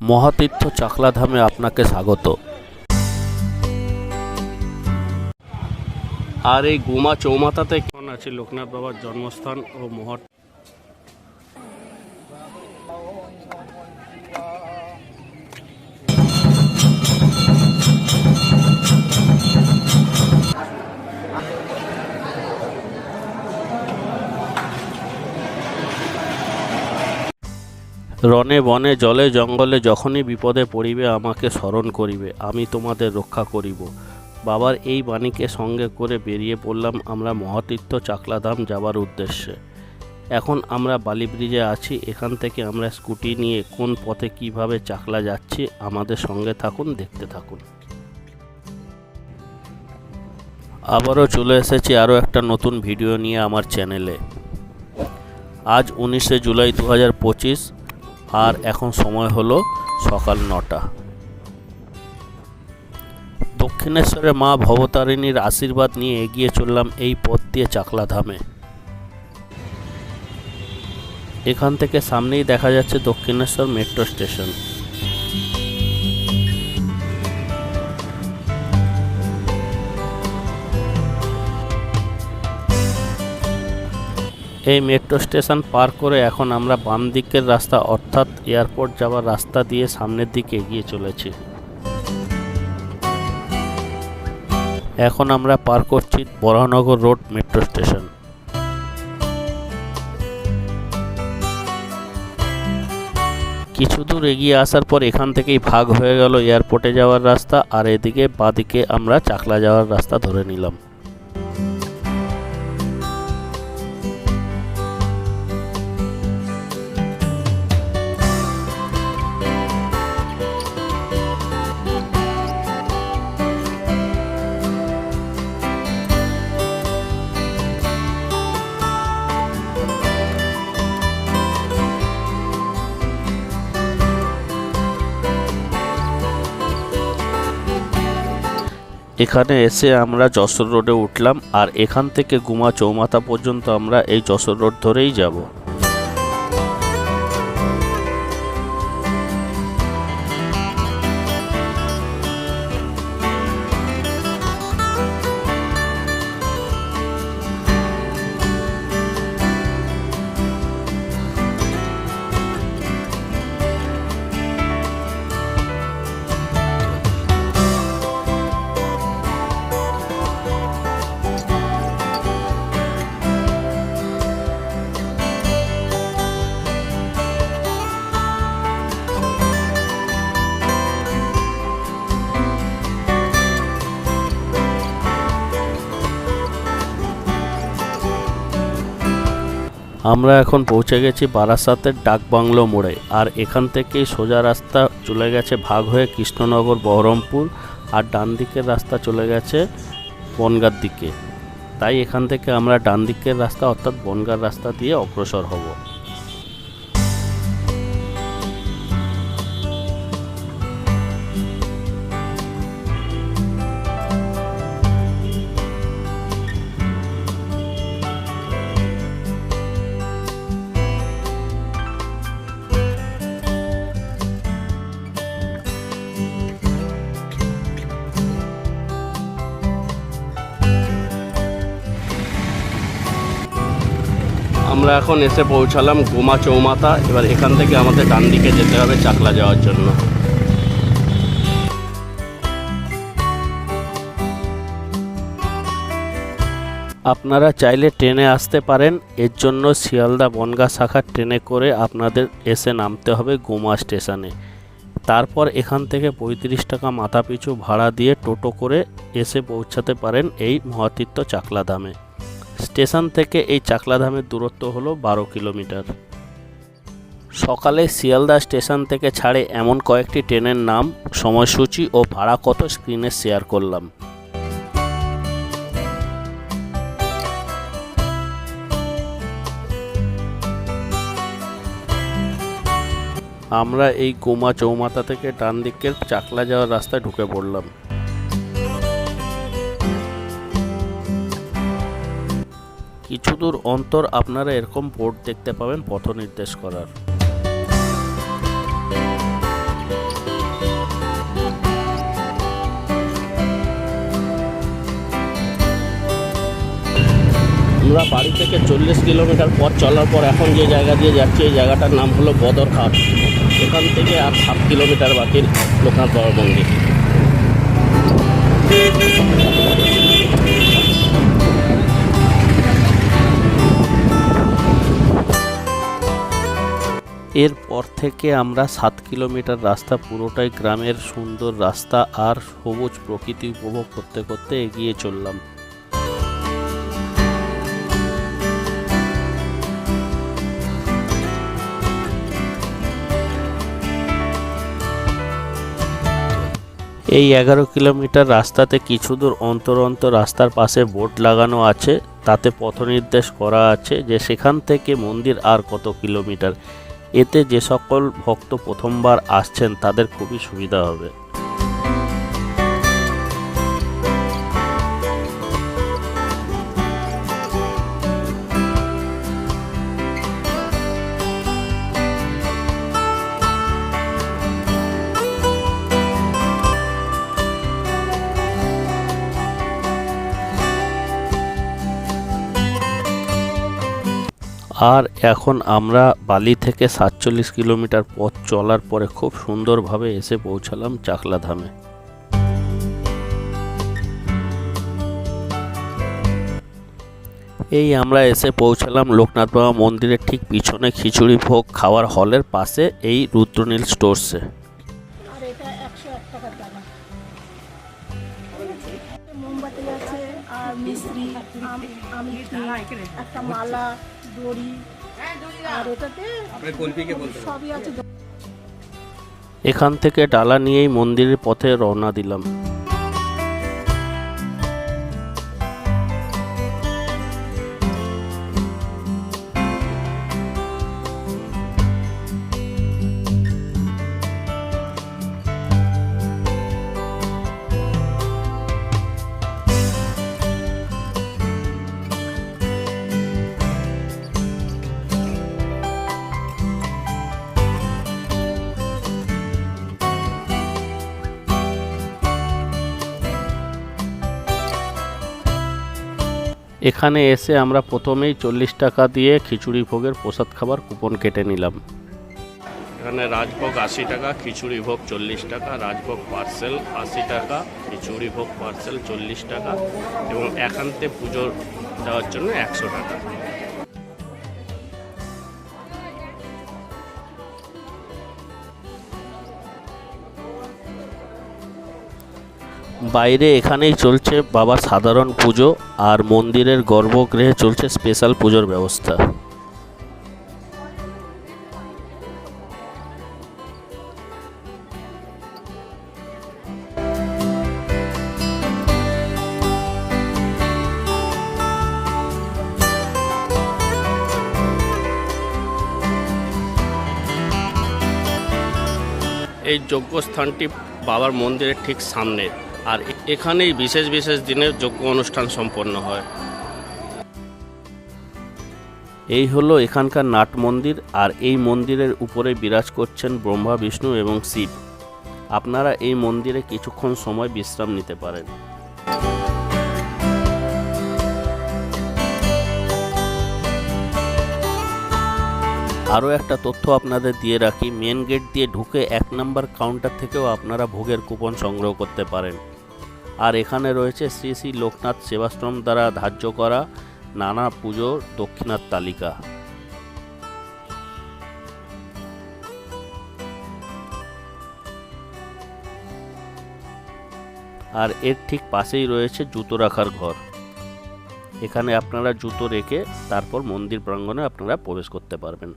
মহাতীর্থ চাকলাধামে আপনাকে স্বাগত। আর এই গোমা কেমন আছে লোকনাথ বাবার জন্মস্থান ও মহৎ রনে বনে, জলে জঙ্গলে যখনই বিপদে পড়িবে, আমাকে স্মরণ করিবে, আমি তোমাদের রক্ষা করিব। বাবার এই বাণীকে সঙ্গে করে বেরিয়ে পড়লাম আমরা মহাতীর্থ চাকলাধাম যাবার উদ্দেশ্যে। এখন আমরা বালি ব্রিজে আছি, এখান থেকে আমরা স্কুটি নিয়ে কোন পথে কীভাবে চাকলা যাচ্ছি, আমাদের সঙ্গে থাকুন, দেখতে থাকুন। আবারও চলে এসেছি আরও একটা নতুন ভিডিও নিয়ে আমার চ্যানেলে। আজ উনিশে জুলাই দু হাজার পঁচিশ আর এখন সময় হলো সকাল নটা। দক্ষিণেশ্বরে মা ভবতারিণীর আশীর্বাদ নিয়ে এগিয়ে চললাম এই পথ দিয়ে চাকলা ধামে এখান থেকে সামনেই দেখা যাচ্ছে দক্ষিণেশ্বর মেট্রো স্টেশন। এই মেট্রো স্টেশন পার করে এখন আমরা বাম দিকের রাস্তা অর্থাৎ এয়ারপোর্ট যাওয়ার রাস্তা দিয়ে সামনের দিকে এগিয়ে চলেছি। এখন আমরা পার করছি বরাহনগর রোড মেট্রো স্টেশন কিছু দূর এগিয়ে আসার পর এখান থেকেই ভাগ হয়ে গেল এয়ারপোর্টে যাওয়ার রাস্তা, আর এদিকে বাদিকে আমরা চাকলা যাওয়ার রাস্তা ধরে নিলাম। এখানে এসে আমরা যশোর রোডে উঠলাম আর এখান থেকে গুমা চৌমাথা পর্যন্ত আমরা এই যশোর রোড ধরেই যাব। আমরা এখন পৌঁছে গেছি বারাসাতের ডাকবাংলো মোড়ে, আর এখান থেকেই সোজা রাস্তা চলে গেছে ভাগ হয়ে কৃষ্ণনগর, বহরমপুর, আর ডান দিকের রাস্তা চলে গেছে বনগার দিকে। তাই এখান থেকে আমরা ডান দিকের রাস্তা, অর্থাৎ বনগার রাস্তা দিয়ে অগ্রসর হব। আমরা এখন এসে পৌঁছালাম গোমা চৌমাথা। এবার এখান থেকে আমাদের ডান দিকে যেতে হবে চাকলা যাওয়ার জন্য। আপনারা চাইলে ট্রেনে আসতে পারেন। এর জন্য শিয়ালদা বনগা শাখার ট্রেনে করে আপনাদের এসে নামতে হবে গোমা স্টেশনে। তারপর এখান থেকে পঁয়ত্রিশ টাকা মাথা পিছু ভাড়া দিয়ে টোটো করে এসে পৌঁছাতে পারেন এই মহাতীর্থ চাকলাধামে স্টেশন থেকে এই চাকলাধামের দূরত্ব হলো বারো কিলোমিটার। সকালে শিয়ালদা স্টেশন থেকে ছাড়ে এমন কয়েকটি ট্রেনের নাম, সময়সূচি ও ভাড়া কত স্ক্রিনে শেয়ার করলাম। আমরা এই গোমা চৌমাথা থেকে ডান দিকের চাকলা যাওয়ার রাস্তায় ঢুকে পড়লাম। কিছু দূর অন্তর আপনারা এরকম বোর্ড দেখতে পাবেন, পথ নির্দেশ করার। আমরা বাড়ি থেকে চল্লিশ কিলোমিটার পথ চলার পর এখন যে জায়গা দিয়ে যাচ্ছি, এই জায়গাটার নাম হলো বদরঘাট। এখান থেকে আর সাত কিলোমিটার বাকি লোকনাথ বড় মন্দির এরপর থেকে আমরা সাত কিলোমিটার রাস্তা পুরোটাই গ্রামের সুন্দর রাস্তা আর সবুজ প্রকৃতি উপভোগ করতে করতে এগিয়ে চললাম। এই এগারো কিলোমিটার রাস্তাতে কিছু দূর অন্তর অন্তর রাস্তার পাশে বোর্ড লাগানো আছে, তাতে পথ নির্দেশ করা আছে যে সেখান থেকে মন্দির আর কত কিলোমিটার। এতে যে সকল ভক্ত প্রথমবার আসছেন তাদের খুবই সুবিধা হবে। আর এখন আমরা বালি থেকে সাতচল্লিশ কিলোমিটার পথ চলার পরে খুব সুন্দরভাবে এসে পৌঁছালাম চাকলা ধামে এই আমরা এসে পৌঁছালাম লোকনাথ বাবা মন্দিরের ঠিক পিছনে খিচুড়ি ভোগ খাওয়ার হলের পাশে এই রুদ্রনীল স্টোরসে। মোমবাতি আছে, আর মিশ্রি একটা মালা দড়ি আর এটাতে সবই আছে। এখান থেকে ডালা নিয়েই মন্দিরের পথে রওনা দিলাম। এখানে এসে আমরা প্রথমেই চল্লিশ টাকা দিয়ে খিচুড়ি ভোগের প্রসাদ খাবার কুপন কেটে নিলাম। এখানে রাজভোগ আশি টাকা, খিচুড়ি ভোগ চল্লিশ টাকা, রাজভোগ পার্সেল আশি টাকা, খিচুড়ি ভোগ পার্সেল চল্লিশ টাকা এবং একান্তে পুজোর দেওয়ার জন্য একশো টাকা। বাইরে এখানেই চলছে বাবার সাধারণ পুজো আর মন্দিরের গর্ভগৃহে চলছে স্পেশাল পুজোর ব্যবস্থা। এই যজ্ঞস্থানটি বাবার মন্দিরের ঠিক সামনে। আর এখানেই বিশেষ বিশেষ দিনে যজ্ঞ অনুষ্ঠান সম্পন্ন হয়। এই হলো এখানকার নাট মন্দির আর এই মন্দিরের উপরে বিরাজ করছেন ব্রহ্মা, বিষ্ণু এবং শিব। আপনারা এই মন্দিরে কিছুক্ষণ সময় বিশ্রাম নিতে পারেন। আরও একটা তথ্য আপনাদের দিয়ে রাখি, মেন গেট দিয়ে ঢুকে এক নম্বর কাউন্টার থেকেও আপনারা ভোগের কুপন সংগ্রহ করতে পারেন। আর এখানে রয়েছে শ্রী শ্রী লোকনাথ সেবাশ্রম দ্বারা ধার্য করা নানা পুজোর দক্ষিণার তালিকা। আর এর ঠিক পাশেই রয়েছে জুতো রাখার ঘর। এখানে আপনারা জুতো রেখে তারপর মন্দির প্রাঙ্গণে আপনারা প্রবেশ করতে পারবেন।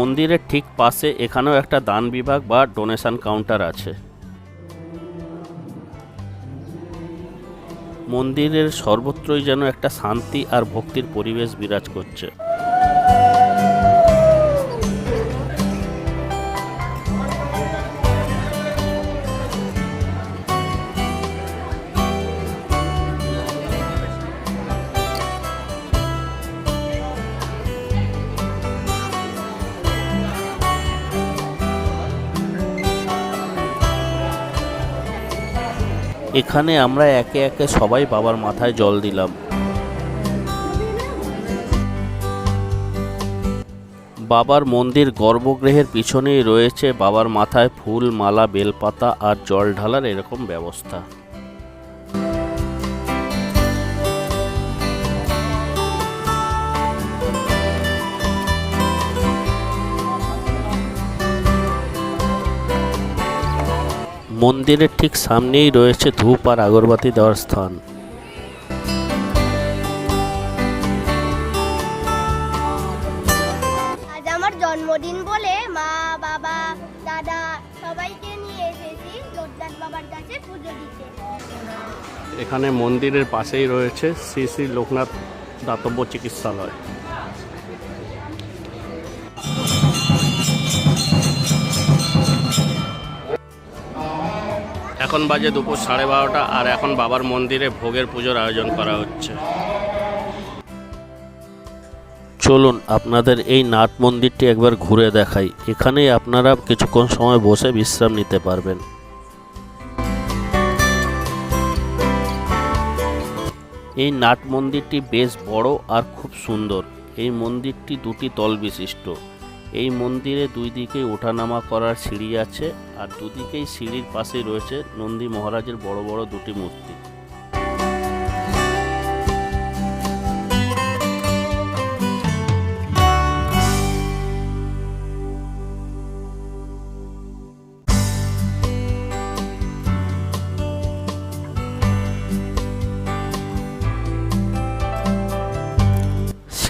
মন্দিরের ঠিক পাশে এখানেও একটা দান বিভাগ বা ডোনেশন কাউন্টার আছে। মন্দিরের সর্বত্রই যেন একটা শান্তি আর ভক্তির পরিবেশ বিরাজ করছে। এখানে আমরা একে একে সবাই বাবার মাথায় জল দিলাম। বাবার মন্দির গর্ভগৃহের পিছনেই রয়েছে। বাবার মাথায় ফুল, মালা, বেলপাতা আর জল ঢালার এরকম ব্যবস্থা। মন্দিরের ঠিক সামনেই রয়েছে ধূপ আর আগরবাতি দেওয়ার স্থান। আজ আমার জন্মদিন বলে মা বাবা দাদা সবাইকে নিয়ে এসেছি লোকনাথ বাবার কাছে পুজো দিতে। এখানে মন্দিরের পাশেই রয়েছে শ্রী শ্রী লোকনাথ দাতব্য চিকিৎসালয়। এখন বাজে দুপুর সাড়ে বারোটা আর এখন বাবার মন্দিরে ভোগের পুজোর আয়োজন করা হচ্ছে। চলুন, আপনাদের এই নাট মন্দিরটি একবার ঘুরে দেখাই। এখানেই আপনারা কিছুক্ষণ সময় বসে বিশ্রাম নিতে পারবেন। এই নাট মন্দিরটি বেশ বড় আর খুব সুন্দর। এই মন্দিরটি দুটি তল বিশিষ্ট। এই মন্দিরে দুই দিকেই ওঠানামা করার সিঁড়ি আছে আর দুদিকেই সিঁড়ির পাশে রয়েছে নন্দী মহারাজের বড় বড় দুটি মূর্তি।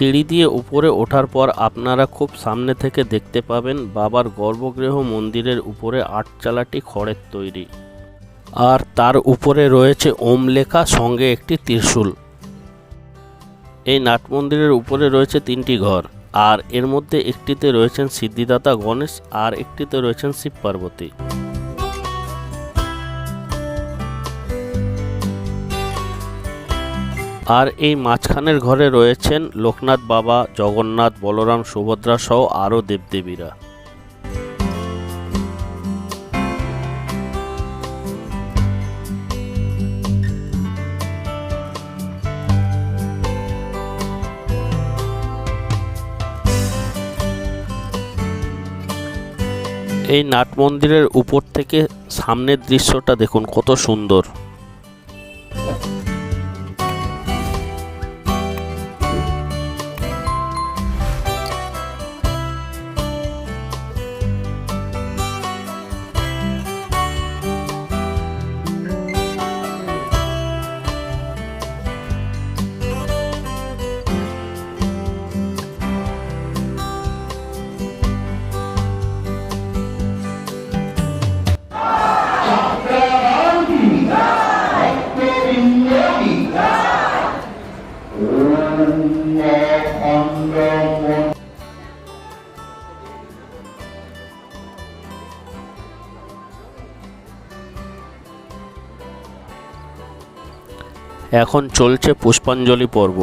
সিঁড়ি দিয়ে উপরে ওঠার পর আপনারা খুব সামনে থেকে দেখতে পাবেন বাবার গর্ভগৃহ মন্দিরের উপরে আটচালাটি খড়ের তৈরি। আর তার উপরে রয়েছে ওম লেখা সঙ্গে একটি ত্রিশূল। এই নাট মন্দিরের উপরে রয়েছে তিনটি ঘর, আর এর মধ্যে একটিতে রয়েছেন সিদ্ধিদাতা গণেশ আর একটিতে রয়েছেন শিব পার্বতী। আর এই মাঝখানের ঘরে রয়েছেন লোকনাথ বাবা, জগন্নাথ, বলরাম, সুভদ্রা সহ আরও দেবদেবীরা। এই নাট মন্দিরের উপর থেকে সামনের দৃশ্যটা দেখুন, কত সুন্দর। এখন চলছে পুষ্পাঞ্জলি পর্ব।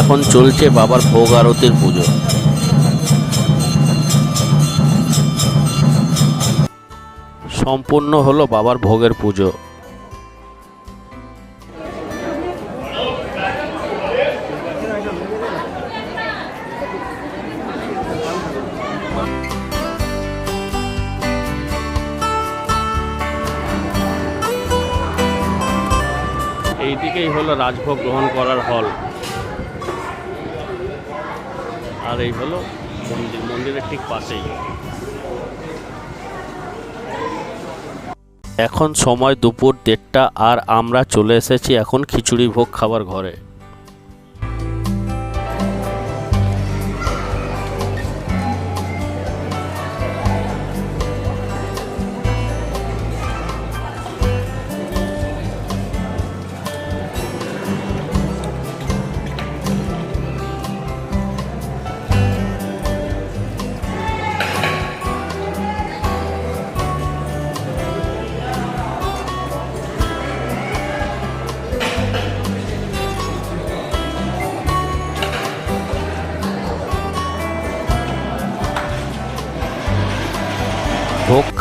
এখন চলছে বাবার ভোগ আরতির পুজো। সম্পূর্ণ হলো বাবার ভোগের পুজো। এইদিকেই হলো রাজভোগ গ্রহণ করার হল। আর এই হলো মন্দির, মন্দিরের ঠিক পাশেই। এখন সময় দুপুর দেড়টা আর আমরা চলে এসেছি এখন খিচুড়ি ভোগ খাবার ঘরে।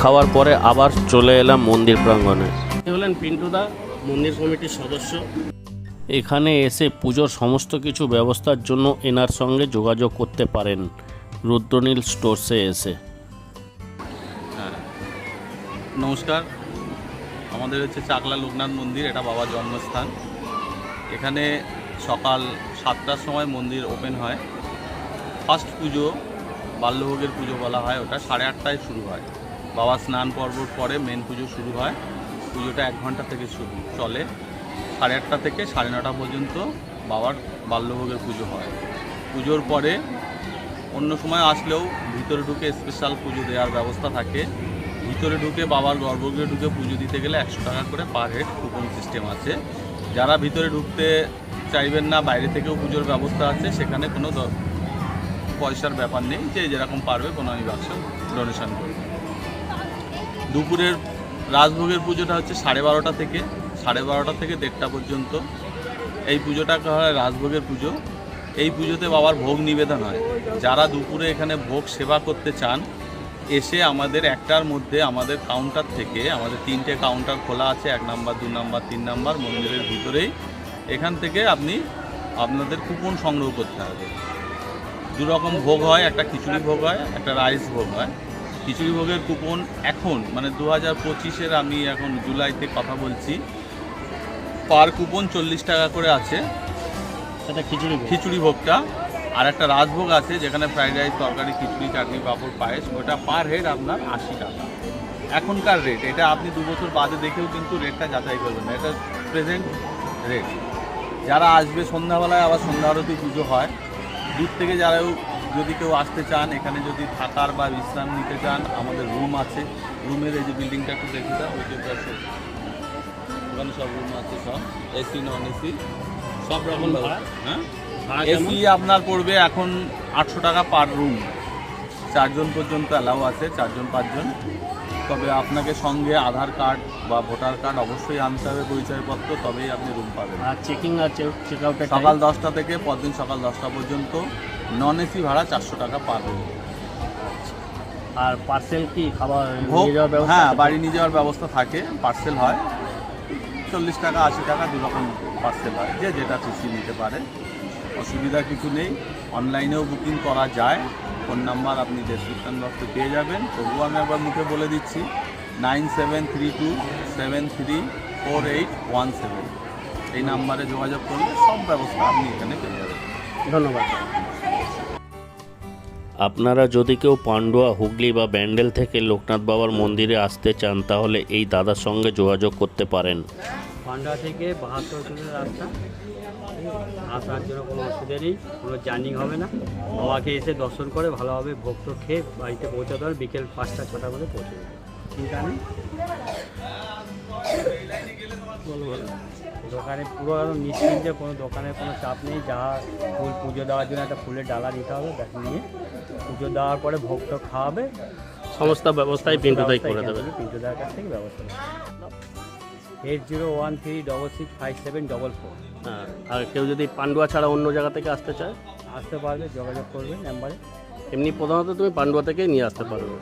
খাওয়ার পরে আবার চলে এলাম মন্দির প্রাঙ্গণে। হলেন পিন্টুদা মন্দির কমিটির সদস্য। এখানে এসে পুজোর সমস্ত কিছু ব্যবস্থার জন্য এনার সঙ্গে যোগাযোগ করতে পারেন রুদ্রনীল স্টোরসে এসে। নমস্কার। আমাদের হচ্ছে চাকলা লোকনাথ মন্দির এটা বাবার জন্মস্থান। এখানে সকাল সাতটার সময় মন্দির ওপেন হয়। ফার্স্ট পুজো বাল্যভোগের পুজো বলা হয় ওটা সাড়ে আটটায় শুরু হয়। বাবা স্নান পর্বর পরে মেন পুজো শুরু হয়। পুজোটা এক ঘণ্টা থেকে শুরু চলে। সাড়ে আটটা থেকে সাড়ে নটা পর্যন্ত বাবার বাল্যভোগের পুজো হয়। পুজোর পরে অন্য সময় আসলেও ভিতরে ঢুকে স্পেশাল পুজো দেওয়ার ব্যবস্থা থাকে। ভিতরে ঢুকে বাবার গর্ভগৃহে ঢুকে পুজো দিতে গেলে একশো টাকা করে পার হেড কুপন সিস্টেম আছে। যারা ভিতরে ঢুকতে চাইবেন না, বাইরে থেকেও পুজোর ব্যবস্থা আছে, সেখানে কোনো পয়সার ব্যাপার নেই। যে যেরকম পারবে কোনো আমি ব্যবসা ডোনেশন করবে। দুপুরের রাজভোগের পুজোটা হচ্ছে সাড়ে বারোটা থেকে, সাড়ে বারোটা থেকে দেড়টা পর্যন্ত। এই পুজোটাকে হয় রাজভোগের পুজো। এই পুজোতে বাবার ভোগ নিবেদন হয়। যারা দুপুরে এখানে ভোগ সেবা করতে চান, এসে আমাদের একটার মধ্যে আমাদের কাউন্টার থেকে, আমাদের তিনটে কাউন্টার খোলা আছে, এক নাম্বার, দু নাম্বার, তিন নাম্বার, মন্দিরের ভিতরেই। এখান থেকে আপনি আপনাদের কুপন সংগ্রহ করতে হবে। দু রকম ভোগ হয়, একটা খিচুড়ি ভোগ হয়, একটা রাইস ভোগ হয়। খিচুড়ি ভোগের কুপন এখন মানে দু হাজার পঁচিশের আমি এখন জুলাইতে কথা বলছি। পার কুপন চল্লিশ টাকা করে আছে। সেটা খিচুড়ি। খিচুড়ি ভোগটা। আর একটা রাজভোগ আছে যেখানে ফ্রাইড রাইস তরকারি খিচুড়ি চাটনি পাঁপড় পায়েস ওটা পার হেড আপনার আশি টাকা। এখনকার রেট এটা আপনি দু বছর বাদে দেখেও কিন্তু রেটটা যাচাই করবেন না এটা প্রেজেন্ট রেট যারা আসবে সন্ধ্যাবেলায় আবার সন্ধ্যা আরতি পুজো হয় দূর থেকে যারা যদি কেউ আসতে চান এখানে যদি থাকার বা বিশ্রাম নিতে চান আমাদের রুম আছে। রুমের এই যে বিল্ডিংটা একটু দেখে দাও ওই যে। ওখানে সব রুম আছে সব। এসি নন এসি সব রকম হ্যাঁ? এসি আপনার পড়বে এখন আটশো টাকা পার রুম চারজন পর্যন্ত অ্যালাউ আছে চারজন পাঁচজন। তবে আপনাকে সঙ্গে আধার কার্ড বা ভোটার কার্ড অবশ্যই আনতে হবে পরিচয়পত্র তবেই আপনি রুম পাবেন। আর চেকিং আছে সকাল দশটা থেকে পরদিন সকাল দশটা পর্যন্ত। নন এসি ভাড়া চারশো টাকা পার আর পার্সেল কি খাবার নিয়ে হ্যাঁ বাড়ি নিয়ে যাওয়ার ব্যবস্থা থাকে পার্সেল হয়। চল্লিশ টাকা আশি টাকা দু রকম পার্সেল হয়। যে যেটা খুশি নিতে পারে। অসুবিধা কিছু নেই। অনলাইনেও বুকিং করা যায়। ফোন নাম্বার আপনি ডেসক্রিপশন বক্সে পেয়ে যাবেন। তবুও আমি একবার মুখে বলে দিচ্ছি। Nine seven three two seven three four eight one seven. এই নাম্বারে যোগাযোগ করলে সব ব্যবস্থা আপনি এখানে পেয়ে যাবেন। ধন্যবাদ। আপনারা যদি কেউ পান্ডুয়া, হুগলি বা ব্যান্ডেল থেকে লোকনাথ বাবার মন্দিরে আসতে চান, তাহলে এই দাদার সঙ্গে যোগাযোগ করতে পারেন। পান্ডা থেকে বাহাত্তর কিলোমিটার রাস্তা। আসার জন্য কোনো অসুবিধা নেই, কোনো জার্নি হবে না। বাবাকে এসে দর্শন করে ভালোভাবে ভক্ত খেয়ে বাড়িতে পৌঁছাতে হবে বিকেল পাঁচটা, ছটা করে পৌঁছে যাবে চিন্তা নেই? দোকানে পুরো একদম নিশ্চিন্তে কোনো দোকানের কোনো চাপ নেই যা ফুল পুজো দেওয়ার জন্য একটা ফুলের ডালা নিতে হবে ব্যাগ নিয়ে পুজো দেওয়ার পরে টোগ খাওয়াবে। সমস্ত ব্যবস্থাই পিন্টুদাই করে দেবে। পিন্টু দার কাছ থেকে ব্যবস্থা eight zero one three double six five seven double four হ্যাঁ আর কেউ যদি পান্ডুয়া ছাড়া অন্য জায়গা থেকে আসতে চায়? আসতে পারবে যোগাযোগ করবে নাম্বারে এমনি প্রধানত তুমি পান্ডুয়া থেকেই নিয়ে আসতে পারবে।